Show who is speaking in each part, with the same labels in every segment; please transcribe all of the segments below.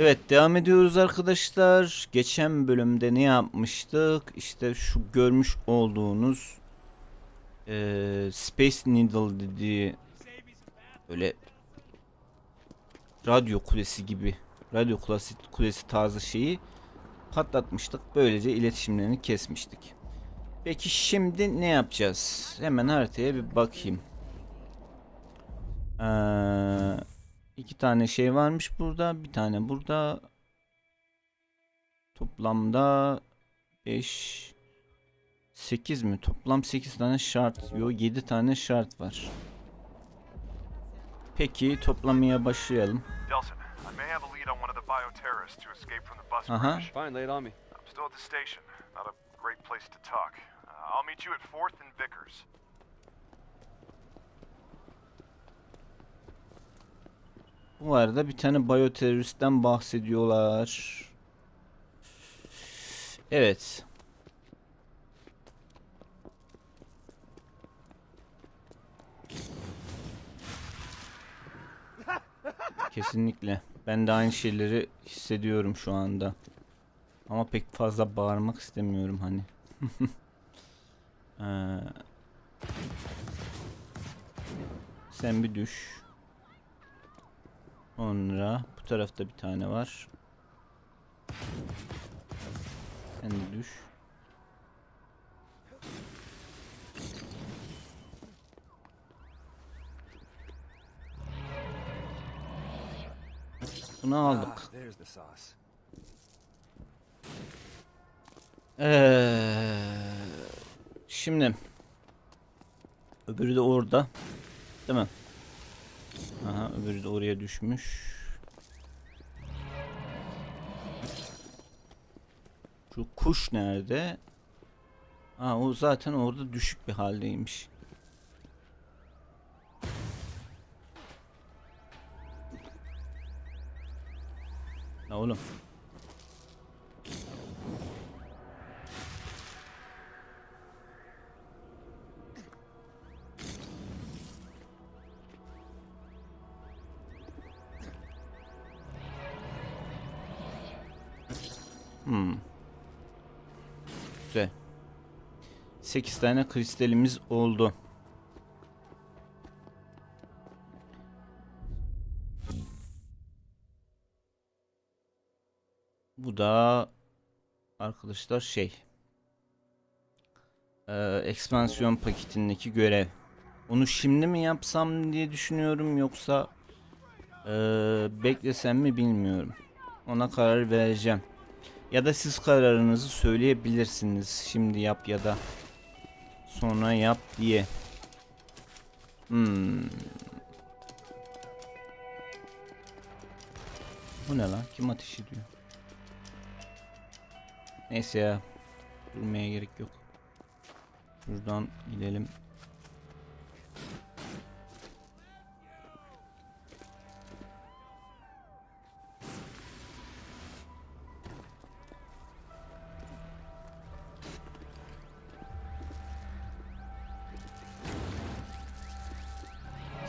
Speaker 1: Evet devam ediyoruz arkadaşlar. Geçen bölümde ne yapmıştık? İşte şu görmüş olduğunuz eee, Space Needle dediği böyle radyo kulesi gibi radyo kulesi, kulesi tarzı şeyi patlatmıştık. Böylece iletişimlerini kesmiştik. Peki şimdi ne yapacağız? Hemen haritaya bir bakayım. Eee İki tane şey varmış burada. Bir tane burada. Toplamda 5 8 mi? Toplam 8 tane şart. Yo 7 tane şart var. Peki toplamaya başlayalım.
Speaker 2: Delson, I may have a lead on one of the bioterrorists who escaped from the bus crash.
Speaker 3: Fine, lay it on me.
Speaker 2: I'm still at the station. Not a great place to talk. Uh, I'll meet you at 4th and Vickers.
Speaker 1: Bu arada bir tane biyoteröristten bahsediyorlar. Evet. Kesinlikle. Ben de aynı şeyleri hissediyorum şu anda. Ama pek fazla bağırmak istemiyorum hani. Ee, sen bir düş. Sonra bu tarafta bir tane var. Sen de düş. Bunu aldık.
Speaker 3: Ah.
Speaker 1: Ee, şimdi öbürü de orada. Değil mi? Aha öbürü de oraya düşmüş. Şu kuş nerede? Ha o zaten orada düşük bir haldeymiş. Ne oğlum? Hmm. Güzel. 8 tane kristalimiz oldu. Bu da arkadaşlar şey. Ee, ekspansiyon paketindeki görev. Onu şimdi mi yapsam diye düşünüyorum yoksa ee, beklesem mi bilmiyorum. Ona karar vereceğim. Ya da siz kararınızı söyleyebilirsiniz. Şimdi yap ya da sonra yap diye. Hmm. Bu ne lan? Kim ateş ediyor? Neyse ya. Durmaya gerek yok. Şuradan gidelim.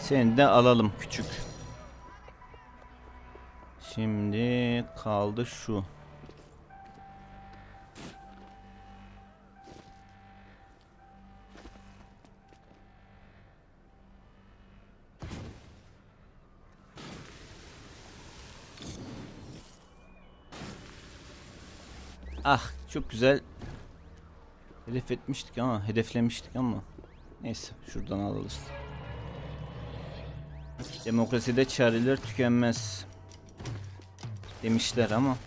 Speaker 1: Seni de alalım küçük. Şimdi kaldı şu. Ah çok güzel hedef etmiştik ama hedeflemiştik ama neyse şuradan alırız. Demokraside çareler tükenmez demişler ama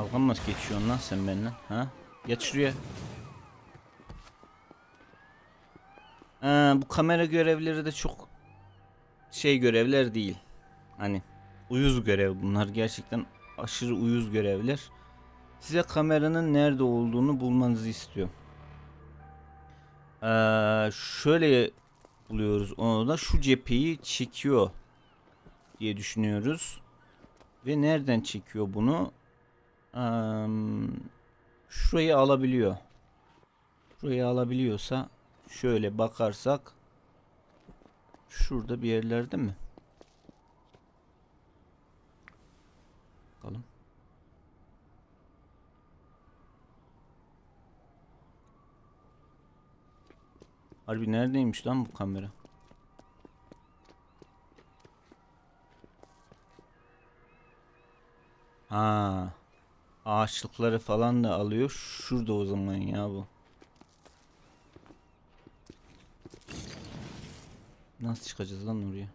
Speaker 1: dalga mı geçiyorsun lan sen benimle? Ha? Geç şuraya. Ee, bu kamera görevleri de çok şey görevler değil. Hani uyuz görev bunlar gerçekten aşırı uyuz görevler. Size kameranın nerede olduğunu bulmanızı istiyor. Ee, şöyle buluyoruz onu da şu cepheyi çekiyor diye düşünüyoruz. Ve nereden çekiyor bunu? Şurayı alabiliyor. Şurayı alabiliyorsa şöyle bakarsak şurada bir yerlerde mi? Bakalım. Harbi neredeymiş lan bu kamera? Ha. Ağaçlıkları falan da alıyor. Şurada o zaman ya bu. Nasıl çıkacağız lan oraya?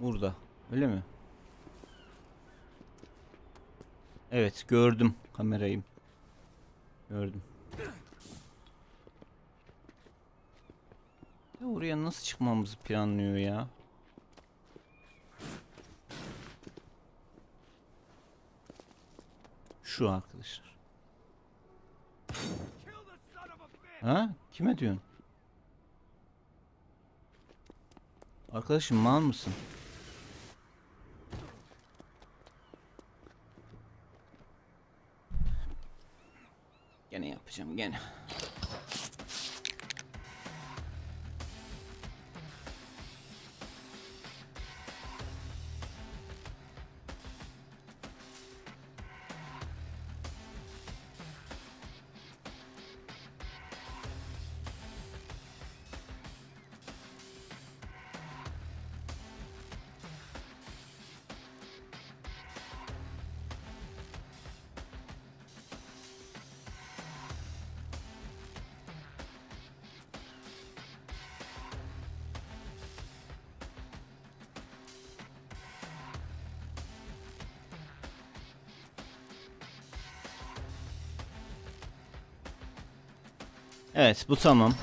Speaker 1: Burada. Öyle mi? Evet gördüm kamerayı. Gördüm. Ya oraya nasıl çıkmamızı planlıyor ya? Şu arkadaşlar. Ha? Kime diyorsun? Arkadaşım mal mısın? Yapacağım gene. Evet bu tamam.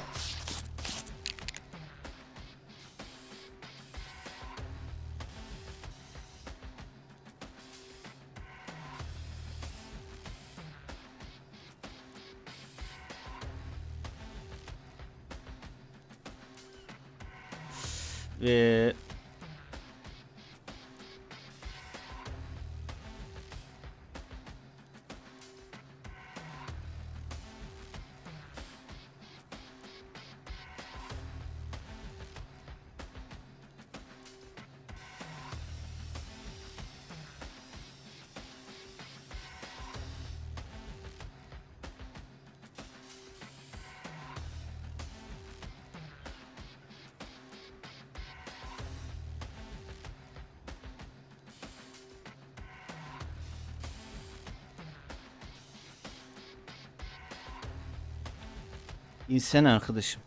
Speaker 1: İnsan arkadaşım.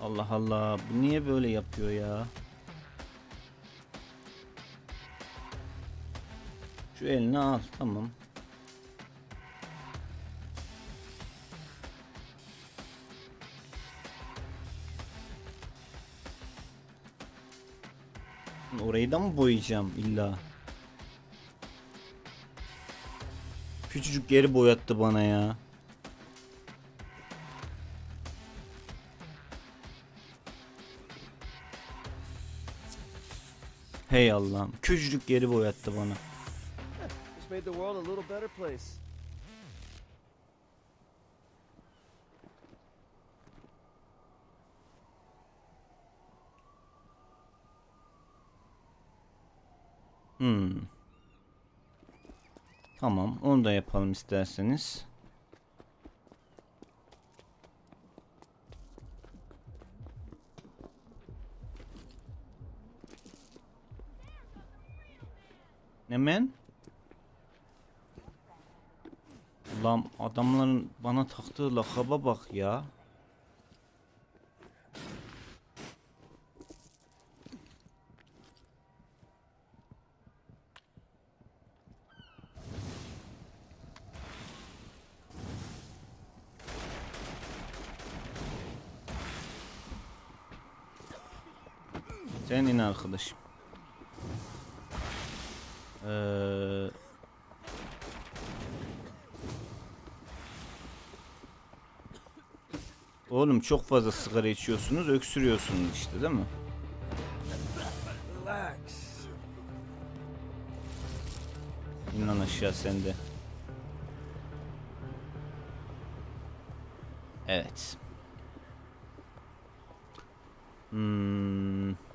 Speaker 1: Allah Allah bu niye böyle yapıyor ya? Şu elini al tamam. Orayı da mı boyayacağım illa? Küçücük yeri boyattı bana ya. Hey Allah'ım. Küçücük yeri boyattı bana.
Speaker 3: This made the world a little better place.
Speaker 1: Hmm. Tamam, onu da yapalım isterseniz. Hemen. Ulan adamların bana taktığı lakaba bak ya. Sen in arkadaşım. Ee, Oğlum çok fazla sigara içiyorsunuz, öksürüyorsunuz işte değil mi? İn lan aşağı sen de. Evet. Hmm.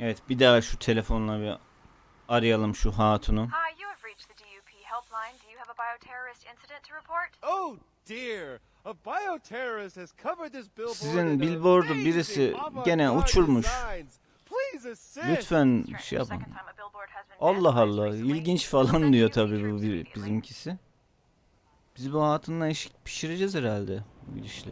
Speaker 1: Evet bir daha şu telefonla bir arayalım şu hatunu.
Speaker 4: Hi, you have reached the DUP helpline. Do you have a bioterrorist incident to report?
Speaker 3: Oh dear. A bioterrorist has covered this billboard
Speaker 1: Sizin
Speaker 3: in
Speaker 1: billboardu birisi gene uçurmuş. Lütfen
Speaker 4: Strange,
Speaker 1: şey yapın. Allah Allah ilginç falan diyor tabii bu bir- bizimkisi. Biz bu hatunla eşik pişireceğiz herhalde bu gidişle.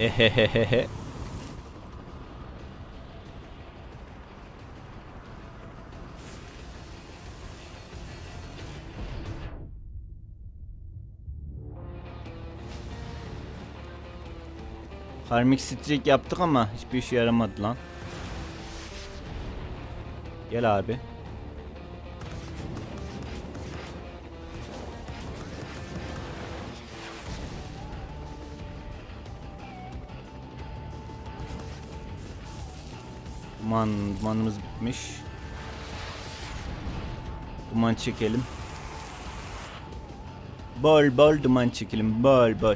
Speaker 1: Ehehehehe. Karmik streak yaptık ama hiçbir işe yaramadı lan. Gel abi. Duman, dumanımız bitmiş. Duman çekelim. Bol bol duman çekelim, bol bol.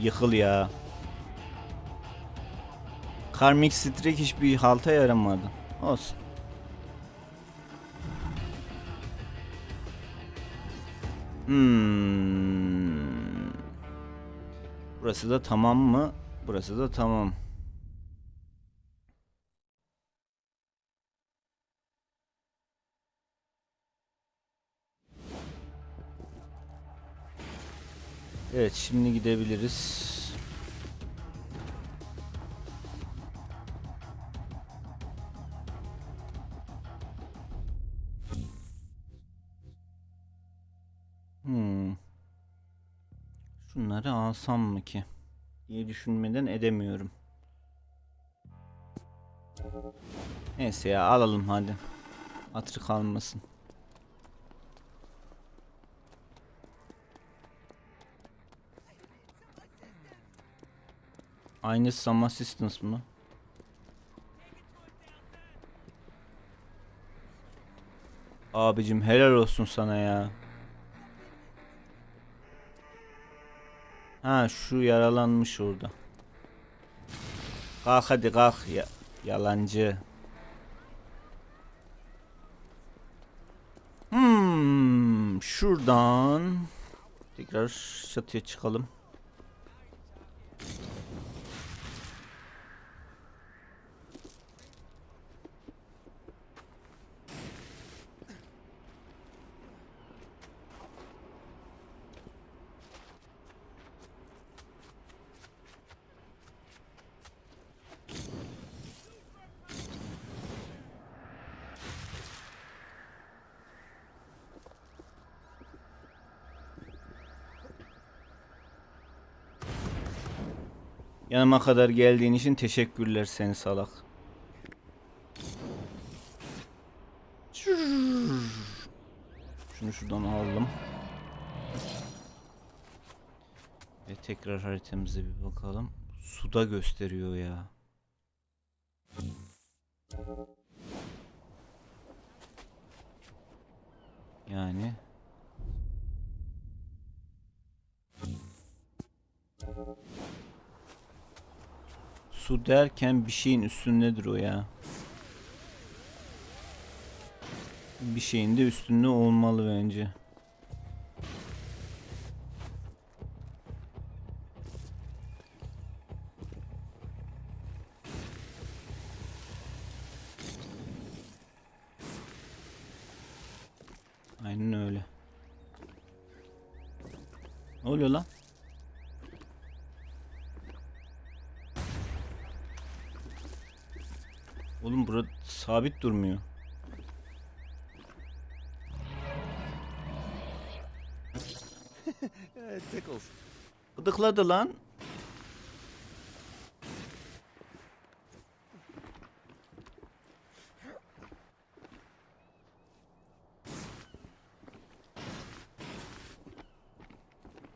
Speaker 1: Yıkıl ya. Karmik Streak hiçbir halta yaramadı. Olsun. Hmm. Burası da tamam mı? Burası da tamam. Evet şimdi gidebiliriz. Şunları alsam mı ki? diye düşünmeden edemiyorum. Neyse ya alalım hadi. Hatırı kalmasın. Aynı Sam Assistance mı? Abicim helal olsun sana ya. Ha şu yaralanmış orada. Kalk hadi kalk ya yalancı. Hmm, şuradan tekrar çatıya çıkalım. Yanıma kadar geldiğin için teşekkürler seni salak. Şunu şuradan aldım. Ve tekrar haritamıza bir bakalım. Suda gösteriyor ya. Yani Su derken bir şeyin üstündedir o ya. Bir şeyin de üstünde olmalı bence. Oğlum burada sabit durmuyor.
Speaker 3: Tickles.
Speaker 1: Gıdıkladı lan.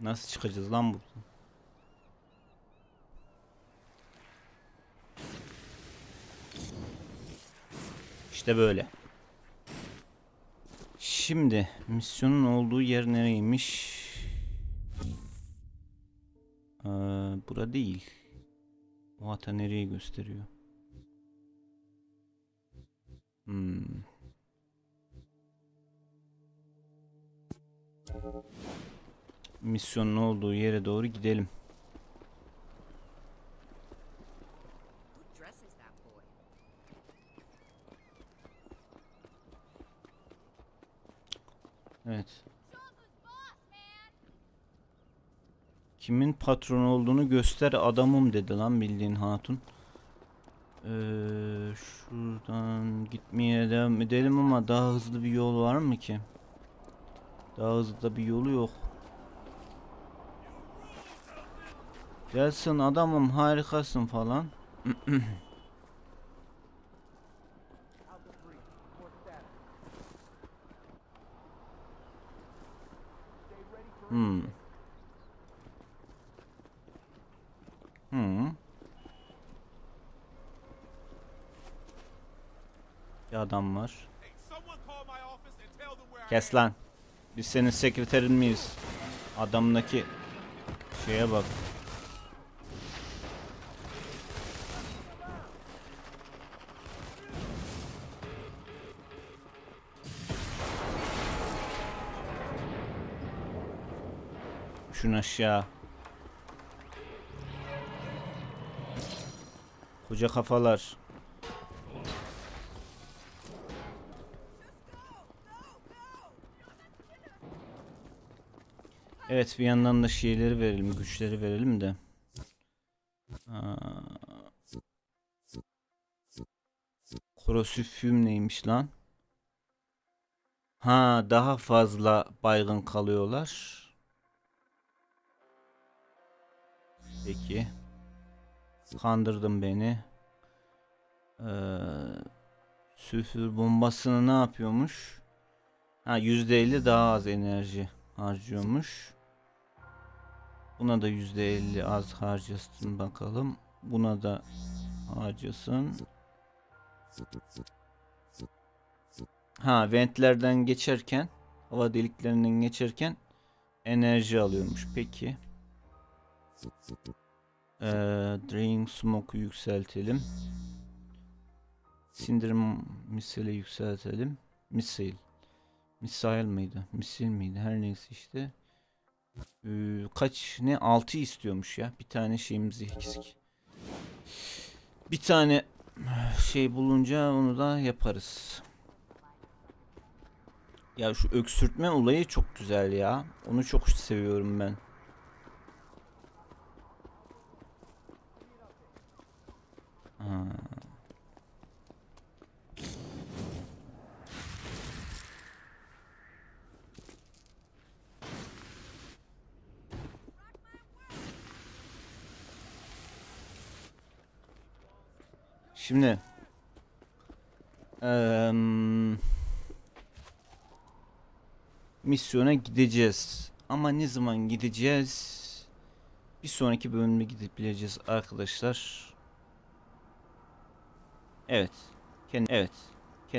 Speaker 1: Nasıl çıkacağız lan buradan? İşte böyle. Şimdi misyonun olduğu yer nereymiş? Ee, bura değil. O hata nereye gösteriyor? Hmm. Misyonun olduğu yere doğru gidelim. Evet. Kimin patron olduğunu göster adamım dedi lan bildiğin hatun. Ee, şuradan gitmeye devam edelim ama daha hızlı bir yol var mı ki? Daha hızlı da bir yolu yok. Gelsin adamım harikasın falan. Hmm. Hmm. Bir adam var. Kes lan. Biz senin sekreterin miyiz? Adamdaki şeye bak. Şun aşağı. Koca kafalar. Evet bir yandan da şeyleri verelim, güçleri verelim de. Aa. Neymiş lan? Ha daha fazla baygın kalıyorlar. Peki. Kandırdın beni. Ee, sülfür bombasını ne yapıyormuş? Ha %50 daha az enerji harcıyormuş. Buna da %50 az harcasın bakalım. Buna da harcasın. Ha ventlerden geçerken hava deliklerinden geçerken enerji alıyormuş. Peki. Ee, drain smoke'u yükseltelim. Sindirim misili yükseltelim. Misil. Misail mıydı? Misil miydi? Her neyse işte. Ee, kaç ne 6 istiyormuş ya. Bir tane şeyimiz eksik. Bir tane şey bulunca onu da yaparız. Ya şu öksürtme olayı çok güzel ya. Onu çok seviyorum ben. Şimdi eee, misyona gideceğiz. Ama ne zaman gideceğiz? Bir sonraki bölümde gidip bileceğiz arkadaşlar. Evet. Kendi evet.